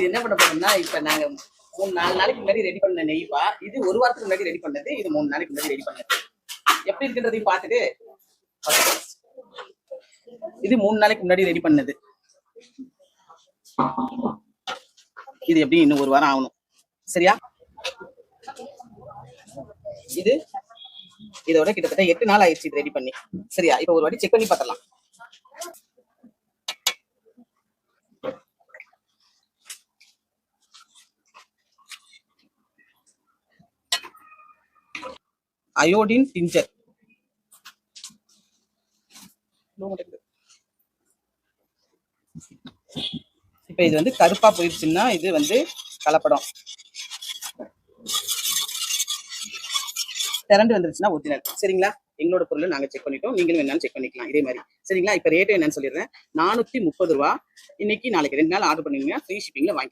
இது என்ன பண்ண போறோம்னா இப்ப நாங்க மூணு நாலு நாளைக்கு முன்னாடி ரெடி பண்ண நெய்ப்பா இது ஒரு வாரத்துக்கு முன்னாடி ரெடி பண்ணது இது மூணு நாளைக்கு முன்னாடி ரெடி பண்ணது. எப்படி இருக்குன்றதையும் பார்த்துட்டு இது மூணு நாளைக்கு முன்னாடி ரெடி பண்ணது. இது எப்படி இன்னும் ஒரு வாரம் ஆகணும். சரியா? இது இதோட கிட்டத்தட்ட எட்டு நாள் ஆயிடுச்சு இது ரெடி பண்ணி. சரியா? இப்ப ஒரு வாட்டி செக் பண்ணி பார்த்தலாம் அயோடின் டிஞ்சர் இப்ப இது வந்து கருப்பா போயிடுச்சுன்னா இது வந்து கலப்படம். திரண்டு வந்துருச்சுன்னா ஒரிஜினல். சரிங்களா? எங்களோட பொருளை நாங்க செக் பண்ணிட்டோம். நீங்களும் வேணாலும் செக் பண்ணிக்கலாம். இதே மாதிரி. சரிங்களா? இப்ப ரேட்டு என்னன்னு சொல்லிடுறேன். நானூத்தி முப்பது ரூபா. இன்னைக்கு நாளைக்கு ரெண்டு நாள் ஆர்டர் பண்ணுவீங்க ஃப்ரீ ஷிப்பிங்ல வாங்கி